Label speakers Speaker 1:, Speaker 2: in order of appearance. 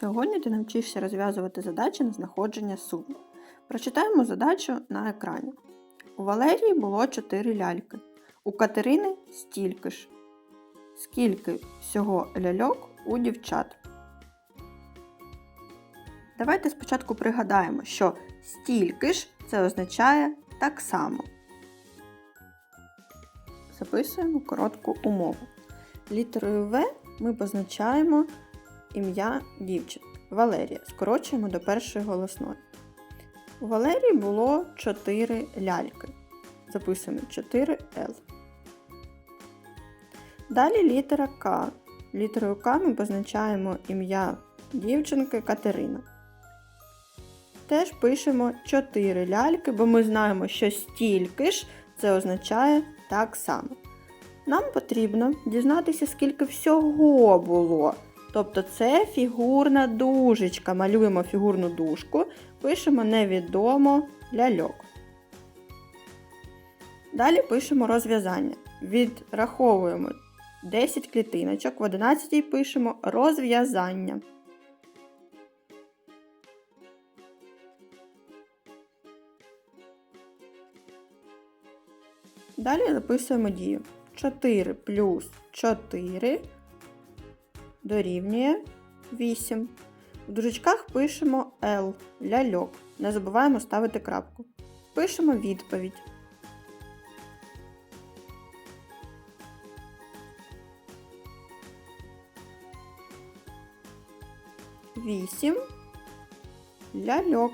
Speaker 1: Сьогодні ти навчишся розв'язувати задачі на знаходження суми. Прочитаємо задачу на екрані. У Валерії було 4 ляльки. У Катерини стільки ж. Скільки всього ляльок у дівчат? Давайте спочатку пригадаємо, що стільки ж це означає так само. Записуємо коротку умову. Літерою В ми позначаємо ім'я дівчинки Валерія. Скорочуємо до першої голосної. У Валерії було 4 ляльки. Записуємо 4Л. Далі літера К. Літерою К ми позначаємо ім'я дівчинки Катерина. Теж пишемо 4 ляльки, бо ми знаємо, що стільки ж це означає так само. Нам потрібно дізнатися, скільки всього було. Тобто це фігурна дужечка. Малюємо фігурну дужку, пишемо невідомо ляльок. Далі пишемо розв'язання. Відраховуємо 10 клітиночок, в 11 пишемо розв'язання. Далі записуємо дію. 4 плюс 4 дорівнює 8. В дужечках пишемо L ляльок. Не забуваємо ставити крапку. Пишемо відповідь. Вісім ляльок.